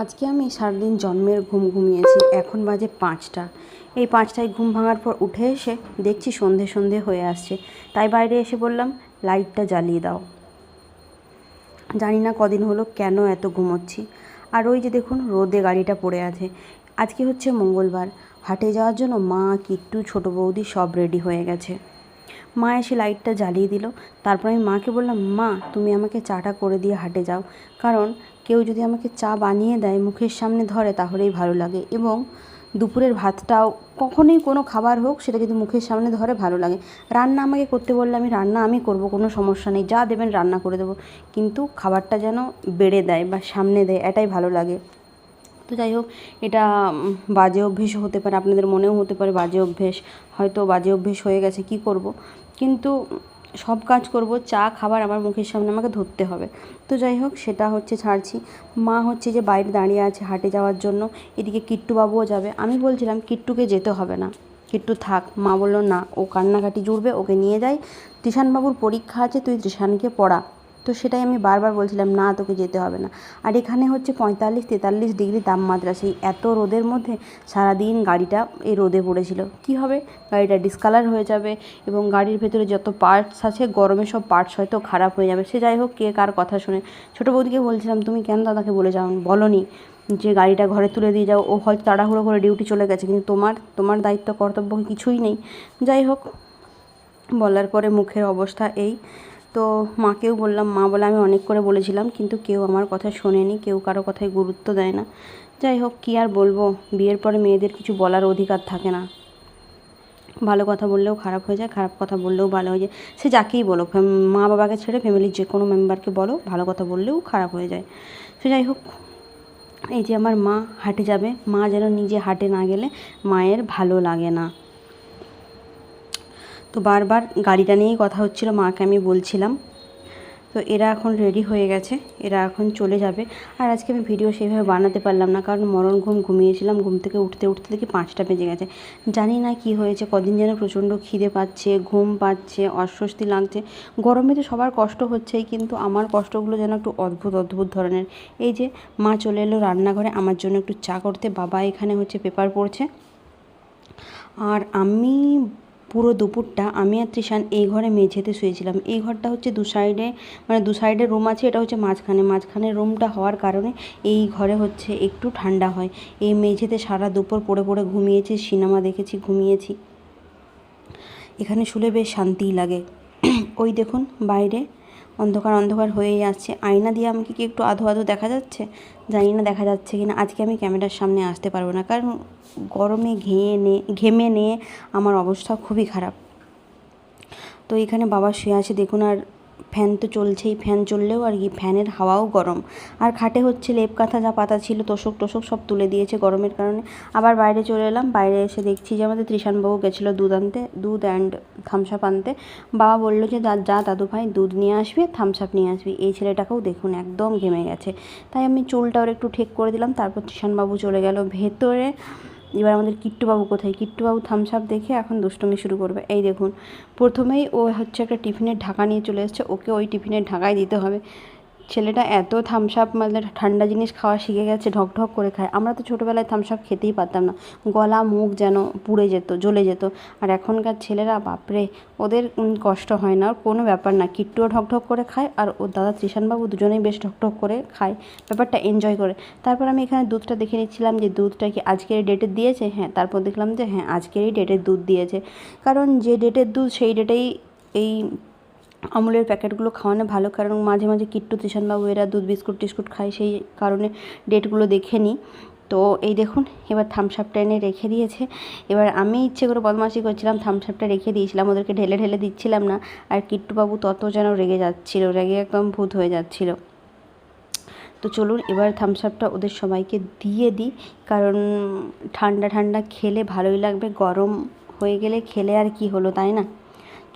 আজকে আমি সারাদিন জন্মের ঘুম ঘুমিয়েছি, এখন বাজে পাঁচটা। এই পাঁচটায় ঘুম ভাঙার পর উঠে এসে দেখছি সন্ধে সন্ধে হয়ে আসছে। তাই বাইরে এসে বললাম, লাইটটা জ্বালিয়ে দাও। জানি না কদিন হলো কেন এত ঘুমোচ্ছি। আর ওই যে দেখুন, রোদে গাড়িটা পড়ে আছে। আজকে হচ্ছে মঙ্গলবার। হাটে যাওয়ার জন্য মা, কিট্টু, ছোটো বৌদি সব রেডি হয়ে গেছে। মা এসে লাইটটা জ্বালিয়ে দিল। তারপর আমি মাকে বললাম, মা, তুমি আমাকে চাটা করে দিয়ে হাটে যাও। কারণ কেউ যদি আমাকে চা বানিয়ে দেয়, মুখের সামনে ধরে, তাহলেই ভালো লাগে। এবং দুপুরের ভাতটাও, কখনোই কোনো খাবার হোক, সেটা যদি মুখের সামনে ধরে, ভালো লাগে। রান্না আমাকে করতে বললে আমি, রান্না আমি করব, কোনো সমস্যা নেই, যা দেবেন রান্না করে দেবো। কিন্তু খাবারটা যেন বেড়ে দেয় বা সামনে দেয়, এটাই ভালো লাগে। তো যাই হোক, এটা বাজে অভ্যেসও হতে পারে, আপনাদের মনেও হতে পারে বাজে অভ্যেস। হয়তো বাজে অভ্যেস হয়ে গেছে, কি করব? কিন্তু সব কাজ করব, চা, খাবার আমার মুখের সামনে আমাকে ধরতে হবে। তো যাই হোক, সেটা হচ্ছে ছাড়ছি। মা হচ্ছে যে বাইরে দাঁড়িয়ে আছে হাটে যাওয়ার জন্য, এদিকে কিট্টুবাবুও যাবে। আমি বলছিলাম, কিট্টুকে যেতে হবে না। কিট্টু থাক। মা বলল, না, ও কান্নাকাটি জুড়বে, ওকে নিয়ে যাই। তৃষানবাবুর পরীক্ষা আছে, তুই তৃষানকে পড়া। তো সেটাই আমি বারবার বলছিলাম, না, তোকে যেতে হবে না। আর এখানে হচ্ছে পঁয়তাল্লিশ তেতাল্লিশ ডিগ্রি তাপমাত্রা, সেই এত রোদের মধ্যে সারাদিন গাড়িটা এই রোদে পড়েছিল। কি হবে? গাড়িটা ডিসকালার হয়ে যাবে এবং গাড়ির ভেতরে যত পার্টস আছে, গরমে সব পার্টস হয়তো খারাপ হয়ে যাবে। সে যাই হোক, কে কার কথা শুনে। ছোটো বৌদিকে বলছিলাম, তুমি কেন দাদাকে বলে যাও? বলনি যে গাড়িটা ঘরে তুলে দিয়ে যাও। ও হয়তো তাড়াহুড়ো করে ডিউটি চলে গেছে, কিন্তু তোমার তোমার দায়িত্ব, কর্তব্য কিছুই নেই? যাই হোক, বলার পরে মুখের অবস্থা এই। তো মাকেও বললাম, মা বলে আমি অনেক করে বলেছিলাম, কিন্তু কেউ আমার কথা শোনেনি, কেউ কারও কথায় গুরুত্ব দেয় না। যাই হোক, কী আর বলব, বিয়ের পরে মেয়েদের কিছু বলার অধিকার থাকে না। ভালো কথা বললেও খারাপ হয়ে যায়, খারাপ কথা বললেও ভালো হয়ে যায়। সে যাকেই বলো মা বাবাকে ছেড়ে ফ্যামিলির যে কোনো মেম্বারকে বলো, ভালো কথা বললেও খারাপ হয়ে যায়। সে যাই হোক, এই যে আমার মা হাটে যাবে, মা যেন নিজে হাটে না গেলে মায়ের ভালো লাগে না। তো বারবার গাড়িটা নিয়েই কথা হচ্ছিল, মাকে আমি বলছিলাম। তো এরা এখন রেডি হয়ে গেছে, এরা এখন চলে যাবে। আর আজকে আমি ভিডিও সেইভাবে বানাতে পারলাম না, কারণ মরণ ঘুম ঘুমিয়েছিলাম, ঘুম থেকে উঠতে উঠতে দেখি পাঁচটা বেজে গেছে। জানি না কি হয়েছে, কদিন যেন প্রচণ্ড খিদে পাচ্ছে, ঘুম পাচ্ছে, অস্বস্তি লাগছে। গরমে তো সবার কষ্ট হচ্ছেই, কিন্তু আমার কষ্টগুলো যেন একটু অদ্ভুত অদ্ভুত ধরনের। এই যে মা চলে এলো রান্নাঘরে, আমার জন্য একটু চা করতে, বাবা এখানে হচ্ছে পেপার পড়ছে। আর আমি পুরো দুপুরটা আমি আর ত্রিশান এই ঘরে মেঝেতে শুয়েছিলাম। এই ঘরটা হচ্ছে দু সাইডে মানে দু সাইডে রুম আছে, এটা হচ্ছে মাঝখানে। মাঝখানে রুমটা হওয়ার কারণে এই ঘরে হচ্ছে একটু ঠান্ডা হয়। এই মেঝেতে সারা দুপুর পড়ে পড়ে ঘুমিয়েছি, সিনেমা দেখেছি, ঘুমিয়েছি। এখানে শুলে বেশ শান্তিই লাগে। ওই দেখুন, বাইরে অন্ধকার অন্ধকার হয়েই আসছে আয়না দিয়ে আমাকে কি একটু আধো আধো দেখা যাচ্ছে? জানি না দেখা যাচ্ছে কি না আজকে আমি ক্যামেরার সামনে আসতে পারব না। কারণ গরমে ঘেয়ে নে, ঘেমে নিয়ে আমার অবস্থা খুবই খারাপ। তো এখানে বাবা শুয়ে আছে। দেখুন আর ফ্যান তো চলছেই, ফ্যান চললেও আর কি ফ্যানের হাওয়াও গরম। আর খাটে হচ্ছে লেপ কাঁথা, যা পাতা ছিল, তোষক টোষক সব তুলে দিয়েছে গরমের কারণে। আবার বাইরে চলে এলাম, বাইরে এসে দেখছি যে আমাদের ত্রিশানবাবু গেছিল দুধ আনতে, দুধ অ্যান্ড থামসাপ আনতে। বাবা বলল যে, যা দাদু ভাই, দুধ নিয়ে আসবি থামসাপ নিয়ে আসবি। এই ছেলেটাকেও দেখুন, একদম ঘেমে গেছে। তাই আমি চুলটা ওর একটু ঠিক করে দিলাম, তারপর ত্রিশানবাবু চলে গেল ভেতরে। এবার আমাদের কিট্টুবাবু কোথায়? কিট্টুবাবু থামস আপ দেখে এখন দুষ্টমি শুরু করবে। এই দেখুন, প্রথমেই ও হচ্ছে একটা টিফিনের ঢাকা নিয়ে চলে এসছে। ওকে ওই টিফিনের ঢাকায় দিতে হবে। ছেলেটা এত থামস আপ মানে ঠান্ডা জিনিস খাওয়া শিখে গেছে, ঢক ঢক করে খায়। আমরা তো ছোটোবেলায় থামস আপ খেতেই পারতাম না। গলা, মুখ যেন পুড়ে যেত, জ্বলে যেত। আর এখনকার ছেলেরা, বাপরে, ওদের কষ্ট হয় না। কোনো ব্যাপার না। কিট্টুও ঢক ঢক করে খায়, আর ওর দাদা ত্রিশানবাবু দুজনেই বেশ ঢক ঢক করে খায়। ব্যাপারটা এনজয় করে। তারপর আমি এখানে দুধটা দেখে নিচ্ছিলাম যে, দুধটা কি আজকের ডেটে দিয়েছে? হ্যাঁ তারপর দেখলাম যে হ্যাঁ আজকেরই ডেটের দুধ দিয়েছে। কারণ যে ডেটের দুধ, সেই ডেটেই এই আমুলের প্যাকেটগুলো খাওয়ানো ভালো, কারণ মাঝে মাঝে কিট্টু তৃষানবাবু এরা দুধ, বিস্কুট, টিস্কুট খায়, সেই কারণে ডেটগুলো দেখে নিই। তো এই দেখুন, এবার থামসাপটা এনে রেখে দিয়েছে। এবার আমি ইচ্ছে করে বদমাশি করছিলাম থামসাপটা রেখে দিয়েছিলাম, ওদেরকে ঢেলে ঢেলে দিচ্ছিলাম না। আর কিট্টুবাবু তত যেন রেগে যাচ্ছিল, রেগে একদম ভূত হয়ে যাচ্ছিল। তো চলুন, এবার থামস আপটা ওদের সবাইকে দিয়ে দিই, কারণ ঠান্ডা ঠান্ডা খেলে ভালোই লাগবে, গরম হয়ে গেলে খেলে আর কি হলো, তাই না?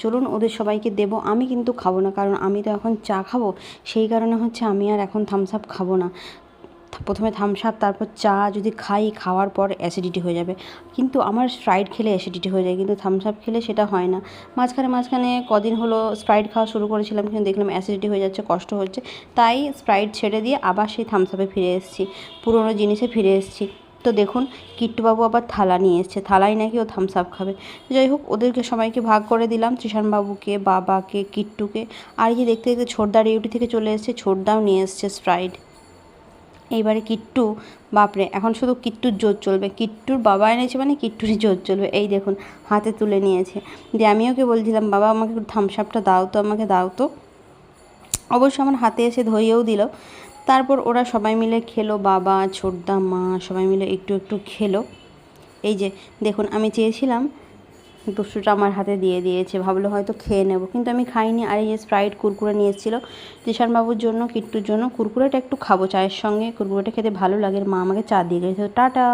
চলুন ওদের সবাইকে দেবো, আমি কিন্তু খাব না, কারণ আমি তো এখন চা খাব। সেই কারণে হচ্ছে আমি আর এখন থামস আপ খাব না। প্রথমে থামস আপ তারপর চা যদি খাই, খাওয়ার পর অ্যাসিডিটি হয়ে যাবে। কিন্তু আমার স্প্রাইট খেলে অ্যাসিডিটি হয়ে যায়, কিন্তু থামস আপ খেলে সেটা হয় না। মাঝখানে মাঝখানে কদিন হলো স্প্রাইট খাওয়া শুরু করেছিলাম, কিন্তু দেখলাম অ্যাসিডিটি হয়ে যাচ্ছে, কষ্ট হচ্ছে। তাই স্প্রাইট ছেড়ে দিয়ে আবার সেই থামস আপে ফিরে এসেছি, পুরোনো জিনিসে ফিরে এসেছি। তো দেখুন, কিট্টুবাবু আবার থালা নিয়ে এসছে। থালাই নাকি ও থামস আপ খাবে। যাই হোক, ওদেরকে সবাইকে ভাগ করে দিলাম বাবুকে বাবাকে, কিট্টুকে। আর যে দেখতে দেখতে ছোটদা ডিউটি থেকে চলে এসেছে, ছোটদাও নিয়ে এসছে স্প্রাইট এইবারে কিট্টু, বাপরে, এখন শুধু কিট্টুর জোর চলবে। কিট্টুর বাবা এনেছে মানে কিট্টুরই জোর চলবে। এই দেখুন, হাতে তুলে নিয়েছে। দিয়ে আমি ওকে বলছিলাম বাবা, আমাকে একটু থামস আপটা দাও তো, আমাকে দাও তো। অবশ্য আমার হাতে এসে ধরিয়েও দিল। তারপর ওরা সবাই মিলে খেলো, বাবা, ছোটদা, মা, সবাই মিলে একটু একটু খেলো। এই যে, দেখুন, আমি চেয়েছিলাম দুশোটা আমার হাতে দিয়ে দিয়েছে, ভাবলো হয়তো খেয়ে নেব, কিন্তু আমি খাইনি। আর এই যে স্প্রাইট কুরকুরে নিয়ে এসেছিল জন্য, কিট্টুর জন্য, কুরকুরেটা একটু খাব, চায়ের সঙ্গে, কুরকুরেটা খেতে ভালো লাগে, মা আমাকে চা দিয়ে গেছে টাটা।